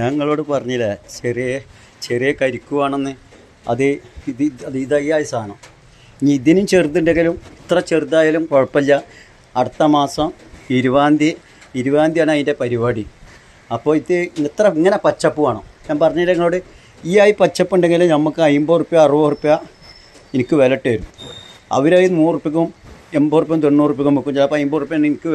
ഞങ്ങളോട് പറഞ്ഞില്ലേ ചെറിയ ചെറിയ കരിക്കുവാണെന്ന്. അത് ഇത് അത് ഇതായ സാധനം. ഇനി ഇതിനും ചെറുതുണ്ടെങ്കിലും ഇത്ര ചെറുതായാലും കുഴപ്പമില്ല. അടുത്ത മാസം ഇരുപതാം തീയതി ഇരുപതാം തീയതിയാണ് അതിന്റെ പരിപാടി. അപ്പോൾ ഇത് ഇത്ര ഇങ്ങനെ പച്ചപ്പ് വേണം. ഞാൻ പറഞ്ഞില്ല നിങ്ങളോട് ഈ ആയി പച്ചപ്പ് ഉണ്ടെങ്കിൽ നമുക്ക് അമ്പത് റുപ്യ അറുപത് റുപ്യ എനിക്ക് വില ഇട്ട് തരും. അവരത് നൂറ് റുപ്യക്കും എൺപത് റുപ്യം തൊണ്ണൂറ് റുപ്യക്കും വെക്കും ചിലപ്പോൾ അമ്പത് റുപ്യ എനിക്ക്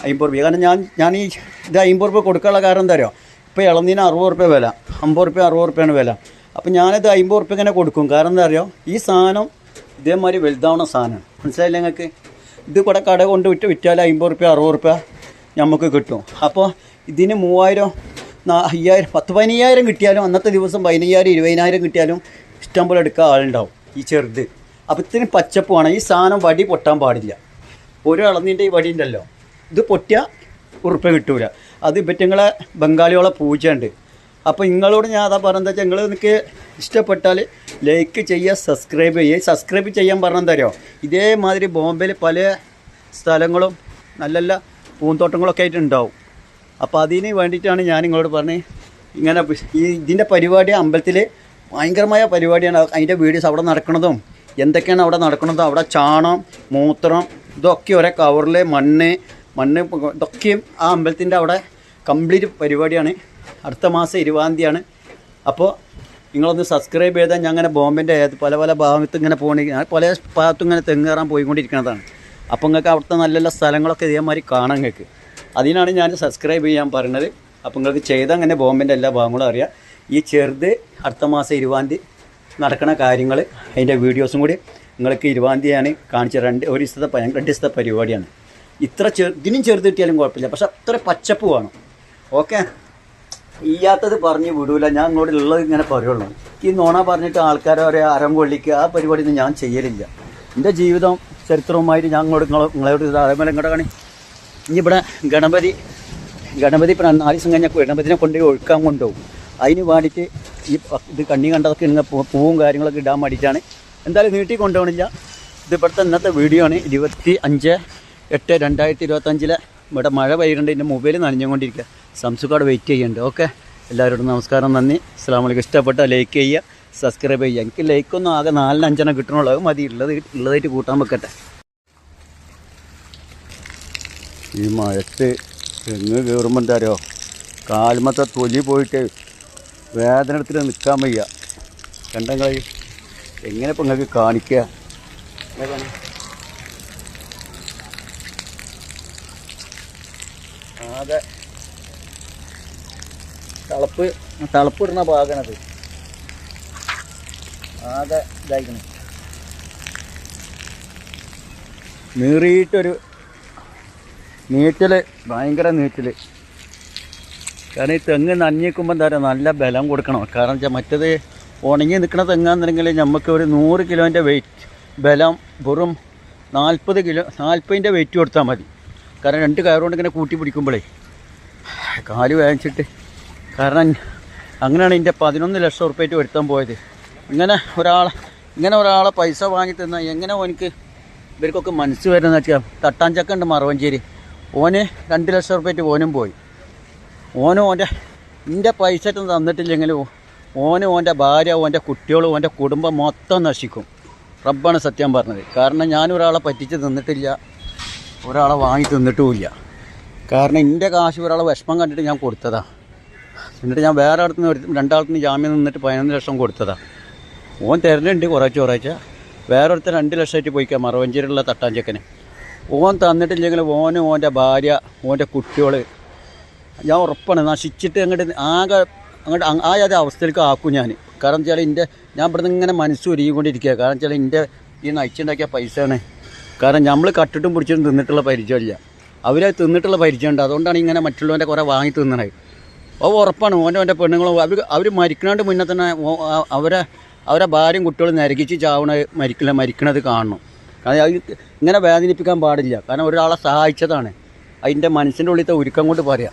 അമ്പത് റുപ്യ. കാരണം ഞാൻ ഞാൻ ഈ ഇത് അമ്പത് റുപ്യ കൊടുക്കാനുള്ള കാരണം എന്താ ഇപ്പോൾ ഇളനീന് അറുപത് റുപ്യ വില അമ്പത് റുപ്യ അറുപത് റുപ്യാണ് വില. അപ്പോൾ ഞാനത് അമ്പത് റുപ്യ ഇങ്ങനെ കൊടുക്കും. കാരണം എന്താ അറിയോ? ഈ സാധനം ഇതേമാതിരി വലുതാവണ സാധനമാണ് മനസ്സിലായില്ല നിങ്ങൾക്ക് ഇത് കൂടെ കട കൊണ്ട് വിറ്റ് വിറ്റാൽ അമ്പത് റുപ്യ അറുപത് റുപ്യ നമുക്ക് കിട്ടും. അപ്പോൾ ഇതിന് മൂവായിരം അയ്യായിരം പത്ത് പതിനയ്യായിരം കിട്ടിയാലും അന്നത്തെ ദിവസം പതിനയ്യായിരം ഇരുപതിനായിരം കിട്ടിയാലും ഇഷ്ടം പോലെ എടുക്കാൻ ആളുണ്ടാവും ഈ ചെറുത്. അപ്പോൾ ഇത്തിരി പച്ചപ്പ് വേണം ഈ സാധനം വടി പൊട്ടാൻ പാടില്ല. ഒരു ഇളനീന്റെ ഈ വടി ഉണ്ടല്ലോ. ഇത് പൊട്ടിയാൽ ഉറുപ്പ കിട്ടൂല. അത് ഇപ്പറ്റങ്ങളെ ബംഗാളികളെ പൂജയുണ്ട്. അപ്പോൾ നിങ്ങളോട് ഞാൻ അതാ പറഞ്ഞത് വെച്ചാൽ നിങ്ങൾ എനിക്ക് ഇഷ്ടപ്പെട്ടാൽ ലൈക്ക് ചെയ്യുക സബ്സ്ക്രൈബ് ചെയ്യുക സബ്സ്ക്രൈബ് ചെയ്യാൻ പറഞ്ഞു അറിയോ? ഇതേമാതിരി ബോംബെയിൽ പല സ്ഥലങ്ങളും നല്ല നല്ല പൂന്തോട്ടങ്ങളൊക്കെ ആയിട്ട് ഉണ്ടാവും അപ്പോൾ അതിന് വേണ്ടിയിട്ടാണ് ഞാൻ നിങ്ങളോട് പറഞ്ഞ് ഇങ്ങനെ ഈ ഇതിന്റെ പരിപാടി അമ്പലത്തിൽ ഭയങ്കരമായ പരിപാടിയാണ്. അതിന്റെ വീഡിയോസ് അവിടെ നടക്കുന്നതും എന്തൊക്കെയാണ് അവിടെ നടക്കുന്നതും അവിടെ ചാണം മൂത്രം ഇതൊക്കെ ഒരേ കവറിൽ മണ്ണ് മണ്ണ് ഇതൊക്കെയും ആ അമ്പലത്തിന്റെ അവിടെ കംപ്ലീറ്റ് പരിപാടിയാണ്. അടുത്ത മാസം ഇരുപതാം തീയതിയാണ് അപ്പോൾ നിങ്ങളൊന്ന് സബ്സ്ക്രൈബ് ചെയ്താൽ ഞാൻ അങ്ങനെ ബോംബെന്റെ പല പല ഭാഗത്ത് ഇങ്ങനെ പോകണമെങ്കിൽ ഞാൻ പല ഭാഗത്തും ഇങ്ങനെ തെങ്ങേറാൻ പോയിക്കൊണ്ടിരിക്കുന്നതാണ് അപ്പോൾ നിങ്ങൾക്ക് അവിടുത്തെ നല്ല നല്ല സ്ഥലങ്ങളൊക്കെ ഇതേമാതിരി കാണാൻ നിങ്ങൾക്ക് അതിനാണ് ഞാൻ സബ്സ്ക്രൈബ് ചെയ്യാൻ പറയുന്നത് അപ്പോൾ നിങ്ങൾക്ക് ചെയ്ത അങ്ങനെ ബോംബെന്റെ എല്ലാ ഭാഗങ്ങളും അറിയാം. ഈ ചെറുത് അടുത്ത മാസം ഇരുപതാം തീയതി നടക്കുന്ന കാര്യങ്ങൾ അതിന്റെ വീഡിയോസും കൂടി നിങ്ങൾക്ക് ഇരുപതാം തീയതിയാണ് കാണിച്ച രണ്ട് ഒരു ദിവസത്തെ രണ്ട് ദിവസത്തെ പരിപാടിയാണ്. ഇത്ര ചെറു ഇതിനും ചെറുത് കിട്ടിയാലും കുഴപ്പമില്ല. പക്ഷെ അത്ര പച്ചപ്പ് വേണം. ഓക്കെ? ഇല്ലാത്തത് പറഞ്ഞ് വിടൂല. ഞാൻ ഇങ്ങോട്ട് ഉള്ളത് ഇങ്ങനെ പറയുള്ളൂ. ഈ നോണ പറഞ്ഞിട്ട് ആൾക്കാരെ ഒരു അരം കൊള്ളിക്കുക ആ പരിപാടി ഒന്നും ഞാൻ ചെയ്യലില്ല. എന്റെ ജീവിതം ചരിത്രവുമായിട്ട് ഞാൻ ഇങ്ങോട്ട് നിങ്ങളെ നിങ്ങളോട് അതേപോലെ ഇങ്ങോട്ട് കാണി ഇനി ഇവിടെ ഗണപതി ഗണപതി ഇപ്പം നാല് ദിവസം കഴിഞ്ഞാൽ ഗണപതിനെ കൊണ്ടുപോയി ഒഴുക്കാൻ കൊണ്ടുപോകും. അതിന് വേണ്ടിയിട്ട് ഈ ഇത് കണ്ണി കണ്ടതൊക്കെ ഇങ്ങനെ പൂവും കാര്യങ്ങളൊക്കെ ഇടാൻ വേണ്ടിയിട്ടാണ്. എന്തായാലും നീട്ടി കൊണ്ടുപോകണില്ല. ഇത് ഇന്നത്തെ വീഡിയോ ആണ്. ഇരുപത്തി അഞ്ച് എട്ട് രണ്ടായിരത്തി ഇരുപത്തഞ്ചിലെ ഇവിടെ മഴ പെയ്യുന്നുണ്ട്. എന്റെ മൊബൈൽ നനഞ്ഞുകൊണ്ടിരിക്കുക. സംസുക്കാട് വെയിറ്റ് ചെയ്യുന്നുണ്ട്. ഓക്കെ എല്ലാവരോടും നമസ്കാരം നന്ദി. അസ്സാം വലൈക്കും ഇഷ്ടപ്പെട്ട ലൈക്ക് ചെയ്യുക സബ്സ്ക്രൈബ് ചെയ്യുക. എനിക്ക് ലൈക്കൊന്നും ആകെ നാലിന് അഞ്ചെണ്ണം കിട്ടണുള്ളൂ. മതി. ഉള്ളത് ഉള്ളതായിട്ട് കൂട്ടാൻ വെക്കട്ടെ. ഈ മഴത്ത് തെങ്ങ് കയറുമ്പോൾ എന്താ അറിയോ? കാൽമത്തെ തൊലി പോയിട്ട് വേദന എടുത്തിട്ട് നിൽക്കാൻ വയ്യ. കണ്ടങ്ങളെ എങ്ങനെ ഇപ്പം നിങ്ങൾക്ക് കാണിക്കുക ഇങ്ങനെ കാണി. ആകെ തളപ്പ് തളപ്പിടുന്ന ഭാഗമാണത്. ആകെ ഇതായിക്കണം. നീറിയിട്ടൊരു നീറ്റൽ ഭയങ്കര നീറ്റൽ കാരണം ഈ തെങ്ങ് നനഞ്ഞിക്കുമ്പോൾ എന്താ പറയുക നല്ല ബലം കൊടുക്കണം. കാരണം വെച്ചാൽ മറ്റത് ഉണങ്ങി നിൽക്കുന്ന തെങ്ങാന്നുണ്ടെങ്കിൽ നമുക്ക് ഒരു നൂറ് കിലോന്റെ വെയിറ്റ് ബലം വെറും നാൽപ്പത് കിലോ നാൽപ്പതിന്റെ വെയിറ്റ് കൊടുത്താൽ മതി. കാരണം രണ്ട് കയറുകൊണ്ട് ഇങ്ങനെ കൂട്ടി പിടിക്കുമ്പോഴേ കാൽ വേദനിച്ചിട്ട്. കാരണം അങ്ങനെയാണ് എന്റെ പതിനൊന്ന് ലക്ഷം ഉറുപ്പ്യായിട്ട് വരുത്താൻ പോയത്. ഇങ്ങനെ ഒരാളെ ഇങ്ങനെ ഒരാളെ പൈസ വാങ്ങി തന്നാൽ എങ്ങനെ ഓനിക്ക് ഇവർക്കൊക്കെ മനസ്സ് വരുന്നതെന്ന് വെച്ചാൽ തട്ടാഞ്ചക്ക ഉണ്ട് മറവഞ്ചേരി. ഓന് രണ്ട് ലക്ഷം ഉറുപ്പ്യായിട്ട് ഓനും പോയി. ഓനും ഓന്റെ എന്റെ പൈസ തന്നിട്ടില്ലെങ്കിൽ ഓന് ഓന്റെ ഭാര്യ ഓന്റെ കുട്ടികളും ഓന്റെ കുടുംബം മൊത്തം നശിക്കും. റബ്ബാണ് സത്യം പറഞ്ഞത്. കാരണം ഞാനൊരാളെ പറ്റിച്ച് തിന്നിട്ടില്ല. ഒരാളെ വാങ്ങി തിന്നിട്ടുമില്ല. കാരണം എന്റെ കാശ് ഒരാളെ വിഷമം കണ്ടിട്ട് ഞാൻ കൊടുത്തതാ. എന്നിട്ട് ഞാൻ വേറെ അടുത്ത് ഒരു രണ്ടാളത്തിന് ജാമ്യം നിന്നിട്ട് പതിനൊന്ന് ലക്ഷം കൊടുത്തതാ. ഓൻ തരുന്നുണ്ട് കുറച്ച് കുറച്ച്. വേറെ ഒരുത്തർ രണ്ട് ലക്ഷമായിട്ട് പോയിക്കാം മറവഞ്ചേരിയുള്ള തട്ടാഞ്ചക്കന് ഓൻ തന്നിട്ടില്ലെങ്കിൽ ഓനും ഓന്റെ ഭാര്യ ഓന്റെ കുട്ടികൾ ഞാൻ ഉറപ്പാണ് നശിച്ചിട്ട് അങ്ങോട്ട് ആകെ അങ്ങോട്ട് അങ് ആ ഒരു അവസ്ഥയിലേക്ക് ആക്കും ഞാൻ കാരണം വെച്ചാൽ എന്റെ ഞാൻ ഇവിടുന്ന് ഇങ്ങനെ മനസ്സ് ഒരുങ്ങിക്കൊണ്ടിരിക്കുക കാരണം വെച്ചാൽ എന്റെ ഈ നയിച്ചുണ്ടാക്കിയ പൈസയാണ് കാരണം നമ്മൾ കട്ടിട്ടും പിടിച്ചിട്ടും തിന്നിട്ടുള്ള പരിചയമില്ല. അവരെ തിന്നിട്ടുള്ള പരിചയമുണ്ട്. അതുകൊണ്ടാണ് ഇങ്ങനെ മറ്റുള്ളവന്റെ കുറേ വാങ്ങി തിന്നണത്. അത് ഉറപ്പാണ്. ഓന്റെ ഓന്റെ പെണ്ണുങ്ങളും അവർ അവർ മരിക്കണാണ്ട് മുന്നേ തന്നെ അവരെ അവരെ ഭാര്യയും കുട്ടികളും നരകിച്ച് ചാവണ മരിക്കില്ല മരിക്കണത് കാണണം. കാരണം അത് ഇങ്ങനെ വേദനിപ്പിക്കാൻ പാടില്ല. കാരണം ഒരാളെ സഹായിച്ചതാണ്. അതിന്റെ മനസ്സിന്റെ ഉള്ളിലത്തെ ഒരുക്കം കൊണ്ട് പറയാം.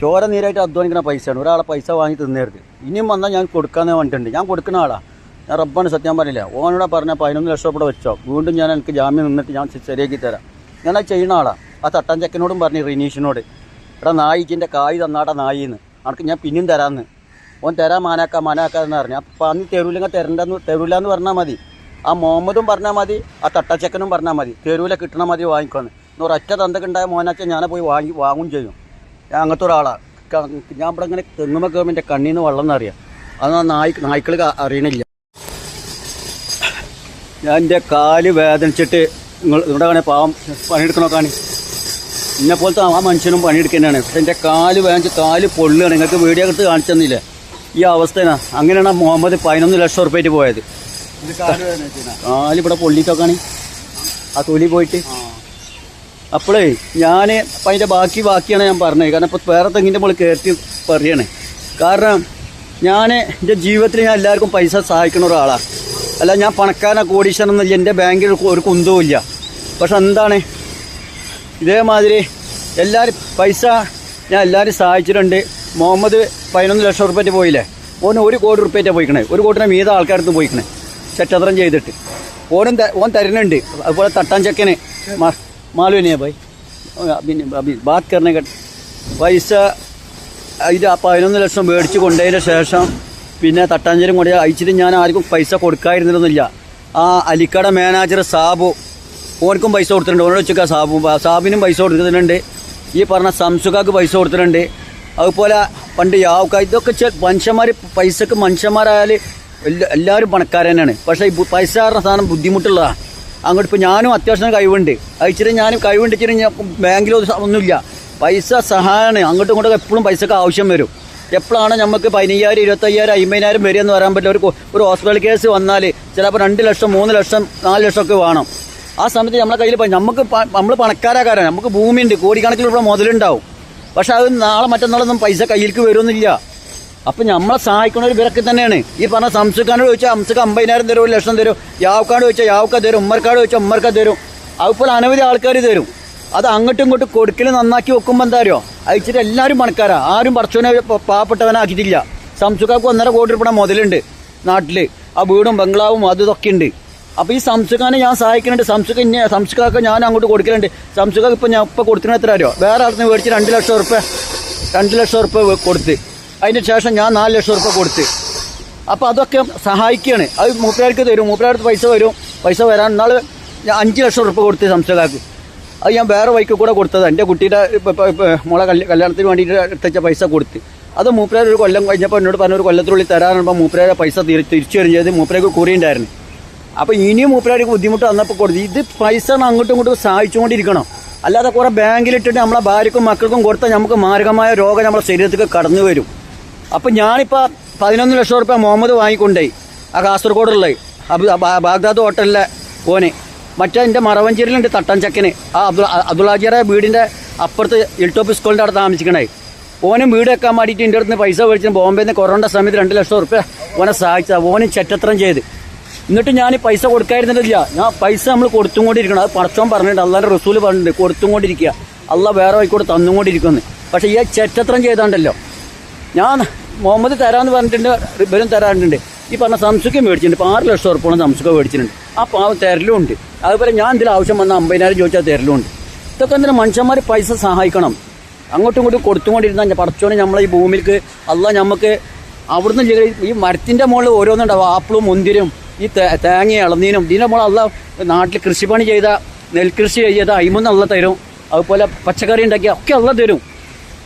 ചോര നീരായിട്ട് അധ്വാനിക്കുന്ന പൈസയാണ്. ഒരാളെ പൈസ വാങ്ങി തിന്നരുത്. ഇനിയും വന്നാൽ ഞാൻ കൊടുക്കാമെന്ന് പറഞ്ഞിട്ടുണ്ട്. ഞാൻ കൊടുക്കുന്ന ആളാ. ഞാൻ റബ്ബാണ് സത്യം പറയില്ല ഓനോട് പറഞ്ഞ പതിനൊന്ന് ലക്ഷം ഇവിടെ വെച്ചോ. വീണ്ടും ഞാൻ എനിക്ക് ജാമ്യം നിന്നിട്ട് ഞാൻ ശരിയാക്കി തരാം. ഞാൻ ചെയ്യുന്ന ആളാണ് ആ തട്ടാൻ ചെക്കനോടും പറഞ്ഞു റിനീഷിനോട്. എടാ നായിക്കിന്റെ കായ് തന്നാടാ നായിന്ന്. അനക്ക് ഞാൻ പിന്നെയും തരാമെന്ന് ഓൻ തരാൻ മാനാക്കാം മാനാക്കാന്ന് പറഞ്ഞു. അപ്പം അന്ന് തരൂലെങ്കിൽ തരണ്ടെന്ന് തരൂല എന്ന് പറഞ്ഞാൽ മതി. ആ മുഹമ്മദും പറഞ്ഞാൽ മതി ആ തട്ടച്ചക്കനും പറഞ്ഞാൽ മതി. തെരുവില കിട്ടണ മതി വാങ്ങിക്കോന്ന്. ഒരൊറ്റ തന്തക്കുണ്ടായ മോനാച്ച ഞാനെ പോയി വാങ്ങി വാങ്ങും ചെയ്യും. ഞാൻ അങ്ങനത്തെ ഒരാളാണ് ഞാൻ ഇവിടെ ഇങ്ങനെ തെങ്ങുമ്പോൾ കയറുമ്പോൾ എന്റെ കണ്ണിൽ നിന്ന് വെള്ളം എന്നറിയാം അത് നായ് നായ്ക്കൾ അറിയണില്ല. ഞാൻ എന്റെ കാൽ വേദനിച്ചിട്ട് നിങ്ങൾ ഇവിടെ കാണേ പാവം പണിയെടുക്കണോ കാണി എന്നെ പോലത്തെ ആ മനുഷ്യനും പണിയെടുക്കുന്നതാണ് പക്ഷെ എന്റെ കാൽ വേദനിച്ച് കാൽ പൊള്ളുകയാണ്. നിങ്ങൾക്ക് വീഡിയോ എടുത്ത് കാണിച്ചു തന്നില്ലേ? ഈ അവസ്ഥയാണ്. അങ്ങനെയാണ് മുഹമ്മദ് പതിനൊന്ന് ലക്ഷം ഉറുപ്പ്യായിട്ട് പോയത്. കാൽ ഇവിടെ പൊള്ളിട്ടൊക്കെയാണ് ആ തൊലി പോയിട്ട്. അപ്പോഴേ ഞാൻ അപ്പം അതിന്റെ ബാക്കി ബാക്കിയാണ് ഞാൻ പറഞ്ഞത്. കാരണം ഇപ്പോൾ വേറെ തെങ്ങിന്റെ മുകളിൽ കയറ്റി പറയണേ. കാരണം ഞാൻ എന്റെ ജീവിതത്തിൽ ഞാൻ എല്ലാവർക്കും പൈസ സഹായിക്കുന്ന ഒരാളാണ് അല്ല ഞാൻ പണക്കാരനെ കോടീശ്വരനൊന്നുമില്ല എന്റെ ബാങ്കിൽ ഒരു കുന്തവും ഇല്ല. പക്ഷെ എന്താണ്? ഇതേമാതിരി എല്ലാവരും പൈസ ഞാൻ എല്ലാവരും സഹായിച്ചിട്ടുണ്ട്. മുഹമ്മദ് പതിനൊന്ന് ലക്ഷം റുപ്യറ്റ് പോയില്ലേ? ഓന് ഒരു കോടി റുപ്യറ്റ പോയിക്കണേ. ഒരു കോടിനെ മീത ആൾക്കാരടുത്ത് പോയിക്കണേ. ചെറ്റത്രം ചെയ്തിട്ട്. ഓനും ഓൻ തരുന്നുണ്ട്. അതുപോലെ തട്ടാൻ ചെക്കന്. മാലുവിനെയാ പോയി? പിന്നെ അഭി ബാത് കറിനെ പൈസ ആ പതിനൊന്ന് ലക്ഷം മേടിച്ച് കൊണ്ടതിന് ശേഷം പിന്നെ തട്ടാഞ്ചേരി കൊണ്ട് അയച്ചിട്ട് ഞാൻ ആർക്കും പൈസ കൊടുക്കാതിരുന്നിരുന്നില്ല. ആ അലിക്കട മാനേജർ സാബു ഓർക്കും പൈസ കൊടുത്തിട്ടുണ്ട്. ഓനോട് വെച്ചൊക്കെ സാബു സാബിനും പൈസ കൊടുത്തിട്ടുണ്ട്. ഈ പറഞ്ഞ സംസുഖക്ക് പൈസ കൊടുത്തിട്ടുണ്ട്. അതുപോലെ പണ്ട് യാവുക്ക ഇതൊക്കെ മനുഷ്യന്മാർ പൈസക്ക് മനുഷ്യന്മാരായാൽ എല്ലാ എല്ലാവരും പണക്കാർ തന്നെയാണ്. പക്ഷേ ഈ പൈസ പറഞ്ഞ സാധനം ബുദ്ധിമുട്ടുള്ളതാണ് അങ്ങോട്ട് ഇപ്പോൾ ഞാനും അത്യാവശ്യം കഴിവുണ്ട്. അയച്ചിട്ട് ഞാനും കഴിവുണ്ടിച്ചിട്ട് ഞാൻ ബാങ്കിൽ ഒന്നുമില്ല പൈസ സഹായമാണ് അങ്ങോട്ടും ഇങ്ങോട്ടൊക്കെ എപ്പോഴും പൈസക്ക് ആവശ്യം വരും. എപ്പോഴാണ് നമുക്ക് പതിനയ്യായിരം ഇരുപത്തയ്യായിരം അമ്പതിനായിരം എന്ന് പറയാൻ പറ്റില്ല. ഒരു ഒരു ഹോസ്പിറ്റൽ കേസ് വന്നാൽ ചിലപ്പോൾ രണ്ട് ലക്ഷം മൂന്ന് ലക്ഷം നാല് ലക്ഷം ഒക്കെ വേണം. ആ സമയത്ത് നമ്മളെ കയ്യിൽ നമുക്ക് നമ്മൾ പണക്കാരാക്കാരാണ്. നമുക്ക് ഭൂമിയുണ്ട്. കോടിക്കണക്കിന് രൂപ മുതലുണ്ടാവും. പക്ഷെ അത് നാളെ മറ്റന്നാളൊന്നും പൈസ കയ്യിലേക്ക് വരുമെന്നില്ല അപ്പം നമ്മളെ സഹായിക്കുന്ന ഒരു വിലക്ക് തന്നെയാണ്. ഈ പറഞ്ഞ സംസുഖാനോട് ചോദിച്ചാൽ അംസുഖ അമ്പതിനായിരം തരും ഒരു ലക്ഷം തരും? യാവക്കാട് ചോദിച്ചാൽ യാവക്ക തരും ഉമ്മർക്കാട് ചോദിച്ചാൽ ഉമ്മർക്ക തരും. അതുപോലെ അനവധി ആൾക്കാർ തരും. അത് അങ്ങോട്ടും ഇങ്ങോട്ടും കൊടുക്കൽ നന്നാക്കി വെക്കുമ്പോൾ എന്താ അറിയോ? അയച്ചിട്ട് എല്ലാവരും പണക്കാരാ. ആരും പറച്ചവനെ പാവപ്പെട്ടവനാക്കിയിട്ടില്ല. സംസുഖാക്ക് ഒന്നര കോടി രൂപ മുതലുണ്ട് നാട്ടിൽ ആ വീടും ബംഗ്ലാവും അതും ഇതൊക്കെ ഉണ്ട്. അപ്പോൾ ഈ സംസുഖാനെ ഞാൻ സഹായിക്കുന്നുണ്ട് സംസുഖ ഇന്നെ സംസുഖാക്ക് ഞാൻ അങ്ങോട്ട് കൊടുക്കലുണ്ട്. സംസുഖ ഇപ്പം ഞാൻ ഇപ്പം കൊടുത്തിട്ട് എത്ര അറിയോ? വേറെ അടുത്ത് മേടിച്ച് രണ്ട് ലക്ഷം ഉറുപ്പ്യ രണ്ട് ലക്ഷം ഉറുപ്പ്യ കൊടുത്ത്. അതിന് ശേഷം ഞാൻ നാല് ലക്ഷം ഉറുപ്പ്യ കൊടുത്ത്. അപ്പോൾ അതൊക്കെ സഹായിക്കുകയാണ് അത് മൂപ്പരാർക്ക് തരും. മൂപ്പരാർക്ക് പൈസ വരും. പൈസ വരാൻ നാൾ അഞ്ച് ലക്ഷം ഉറുപ്പ്യ കൊടുത്ത് സംസ്ഥക്കാർക്ക് അത് ഞാൻ വേറെ വൈക്ക് കൂടെ കൊടുത്തത്. എന്റെ കുട്ടിയുടെ മോളെ കല്യാണത്തിന് വേണ്ടിയിട്ട് എടുത്ത പൈസ കൊടുത്ത്. അത് മൂപ്പരാർ ഒരു കൊല്ലം കഴിഞ്ഞപ്പോൾ എന്നോട് പറഞ്ഞ ഒരു കൊല്ലത്തിനുള്ളിൽ തരാറുമ്പോൾ മൂപ്പരാരെ പൈസ തിരി- തിരിച്ചു വരും ചെയ്ത് മൂപ്പരാർക്ക് കുറിയുണ്ടായിരുന്നു അപ്പോൾ ഇനിയും മൂപ്പരാർക്ക് ബുദ്ധിമുട്ട് വന്നപ്പോൾ കൊടുത്തു. ഇത് പൈസ അങ്ങോട്ടും ഇങ്ങോട്ടും സഹായിച്ചുകൊണ്ടിരിക്കണം. അല്ലാതെ കുറേ ബാങ്കിലിട്ടിട്ട് നമ്മളെ ഭാര്യക്കും മക്കൾക്കും കൊടുത്താൽ നമുക്ക് മാരകമായ രോഗം നമ്മുടെ ശരീരത്തിലേക്ക് കടന്നു വരും. അപ്പോൾ ഞാനിപ്പോൾ പതിനൊന്ന് ലക്ഷം റുപ്യ മുഹമ്മദ് വാങ്ങിക്കൊണ്ടേ ആ കാസർഗോഡുള്ള ബാഗ്ദാദ് ഹോട്ടലിലെ ഓന്. മറ്റേ എന്റെ മറവഞ്ചേരിയിലുണ്ട് തട്ടൻ ചക്കന്. ആ അബ്ദുൾ അബ്ദുള്ളാജിയുടെ വീടിന്റെ അപ്പുറത്ത് ഇൽട്ടോപ്പ് സ്കൂളിന്റെ അവിടെ താമസിക്കണേ. ഓനും വീട് വെക്കാൻ വേണ്ടിയിട്ട് എന്റെ അടുത്ത് പൈസ മേടിച്ചു ബോംബെയിൽ നിന്ന് കൊറോണ സമയത്ത് രണ്ട് ലക്ഷം റുപ്യ ഓനെ സഹായിച്ച ഓനും ചെറ്റത്രം ചെയ്ത്. എന്നിട്ട് ഞാൻ പൈസ കൊടുക്കായിരുന്നില്ല ഞാൻ പൈസ നമ്മൾ കൊടുത്തുകൊണ്ടിരിക്കണം അത് പടച്ചോൻ പറഞ്ഞിട്ടുണ്ട്. അള്ളാന്റെ റസൂൽ പറഞ്ഞിട്ടുണ്ട്. കൊടുത്തുകൊണ്ടിരിക്കുക അള്ള വേറെ വൈക്കൂടെ തന്നുകൊണ്ടിരിക്കുന്നു പക്ഷേ ഈ ചെറ്റത്രം ചെയ്താണ്ടല്ലോ. ഞാൻ മുഹമ്മദ് തരാമെന്ന് പറഞ്ഞിട്ടുണ്ട്. ഇവരും തരാറുണ്ട്. ഈ പറഞ്ഞ സംസുഖം മേടിച്ചിട്ടുണ്ട്. ഇപ്പോൾ ആറ് ലക്ഷം ഉറപ്പോളം സംസുഖം മേടിച്ചിട്ടുണ്ട്. ആ പാവം തരലുമുണ്ട് അതുപോലെ ഞാൻ എന്തെങ്കിലും ആവശ്യം വന്ന അമ്പതിനായിരം ചോദിച്ചാൽ തരലുമുണ്ട് ഇതൊക്കെ എന്തിനാ മനുഷ്യന്മാർ പൈസ സഹായിക്കണം? അങ്ങോട്ടും ഇങ്ങോട്ടും കൊടുത്തുകൊണ്ടിരുന്ന പടച്ചോനെ നമ്മളെ ഈ ഭൂമിക്ക് അല്ല നമുക്ക് അവിടുന്ന് ഈ മരത്തിന്റെ മുകളിൽ ഓരോന്നുണ്ടാവും. ആപ്പിളും മുന്തിരും ഈ തേങ്ങ ഇളനീനും ഇതിന്റെ മുകളിൽ അല്ല നാട്ടിൽ കൃഷിപ്പണി ചെയ്ത നെൽകൃഷി ചെയ്ത അയിമൊന്നും അല്ല തരും. അതുപോലെ പച്ചക്കറി ഉണ്ടാക്കിയ ഒക്കെ അല്ല തരും.